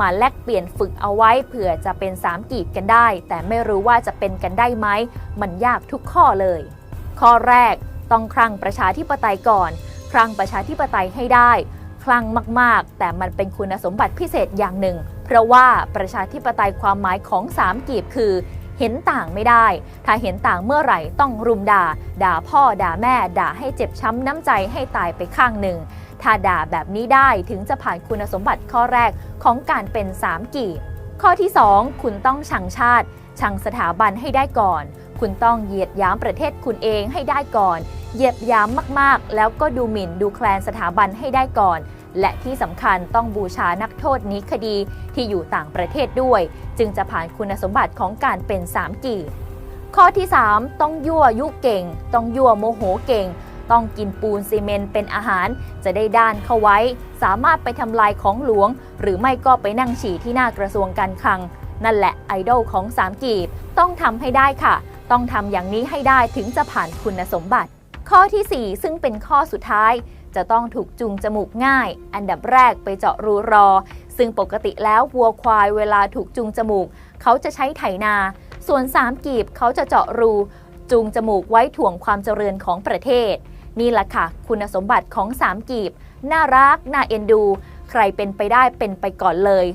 มาแลกเปลี่ยนฝึกเอาไว้เผื่อจะเป็น3กีบกันได้ แต่ไม่รู้ว่าจะเป็นกันได้ไหม มันยากทุกข้อเลย ข้อแรกต้องครั้งประชาธิปไตยก่อนครั้งประชาธิปไตยให้ได้ คลั่งมากๆ แต่มันเป็นคุณสมบัติพิเศษอย่างหนึ่ง เพราะว่าประชาธิปไตยความหมายของ3กีบคือเห็นต่างไม่ได้ ถ้าเห็นต่างเมื่อไหร่ต้องรุมด่า ด่าพ่อด่าแม่ ด่าให้เจ็บช้ำน้ำใจให้ตายไปข้างหนึ่ง ถ้าด่าแบบนี้ได้ถึงจะผ่านคุณสมบัติข้อแรกของการเป็น3กีบ ข้อที่ 2 คุณต้องชังชาติ ชังสถาบันให้ได้ก่อน คุณต้องเหยียดยามประเทศคุณเองให้ได้ก่อน เหยียดยามมากๆ แล้วก็ดูหมิ่นดูแคลนสถาบันให้ได้ก่อนและที่สำคัญต้องบูชานักโทษนี้คดีที่อยู่ต่างประเทศด้วย จึงจะผ่านคุณสมบัติของการเป็น3กีข้อที่ 3 ต้องยั่วยุเก่ง ต้องยั่วโมโหเก่ง ต้องกินปูนซีเมนต์เป็นอาหาร จะได้ด้านเข้าไว้ สามารถไปทำลายของหลวง หรือไม่ก็ไปนั่งฉี่ที่หน้ากระทรวงการคลัง นั่นแหละไอดอลของ3กีบ ต้องทำให้ได้ค่ะ ต้องทำอย่างนี้ให้ได้ถึงจะผ่านคุณสมบัติ ข้อทีสี่4 ซึ่งเป็นข้อสุดท้าย จะต้องถูกจูงจมูกง่าย อันดับแรกไปเจาะรูรอ ซึ่งปกติแล้ววัวควายเวลาถูกจูงจมูก เขาจะใช้ไถนา ส่วน3กีบเขาจะเจาะรูจูงจมูกไว้ถ่วงความเจริญของประเทศ นี่แหละค่ะ คุณสมบัติของสามกีบ น่ารัก น่าเอ็นดู ใครเป็นไปได้เป็นไปก่อนเลย